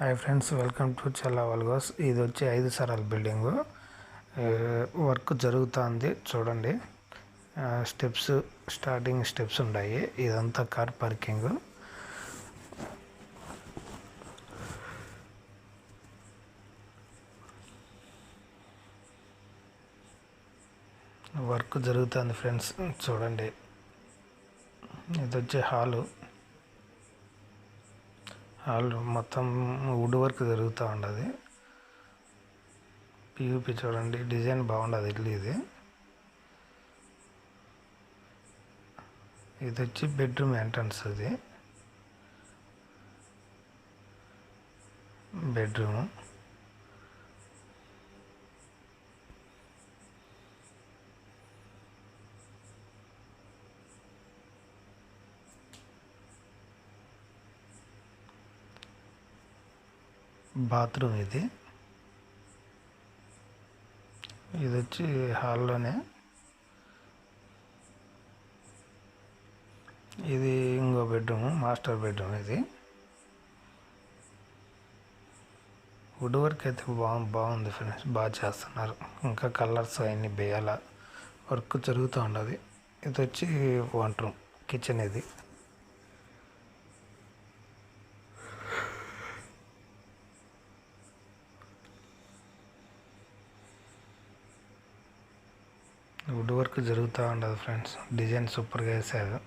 Hi friends welcome to Challa vlogs. ఇది వచ్చి ఐదు సరాల బిల్డింగు. వర్క్ జరుగుతుంది చూడండి. స్టెప్స్ స్టార్టింగ్ స్టెప్స్ ఉన్నాయి ఇదంతా కార్ పార్కింగ్. వర్క్ జరుగుతుంది ఫ్రెండ్స్ చూడండి. ఇది వచ్చి హాలు. హాల్ మొత్తం వుడ్ వర్క్ జరుగుతూ ఉండదు. పియూపి చూడండి డిజైన్ బాగుండదు ఇల్లు ఇది. ఇది వచ్చి బెడ్రూమ్ ఎంట్రన్స్ అది బెడ్రూమ్. బాత్రూమ్ ఇది. ఇది వచ్చి హాల్లోనే. ఇది ఇంకో బెడ్రూమ్ మాస్టర్ బెడ్రూమ్ ఇది. వుడ్ వర్క్ అయితే బాగు బాగుంది ఫ్రెండ్స్. బాగా చేస్తున్నారు. ఇంకా కలర్స్ అవన్నీ వేయాల వర్క్ జరుగుతూ ఉండదు. ఇది వచ్చి వంట రూమ్ కిచెన్ ఇది. వుడ్ వర్క్ జరుగుతూ ఉండదు ఫ్రెండ్స్. డిజైన్ సూపర్గా వేసారు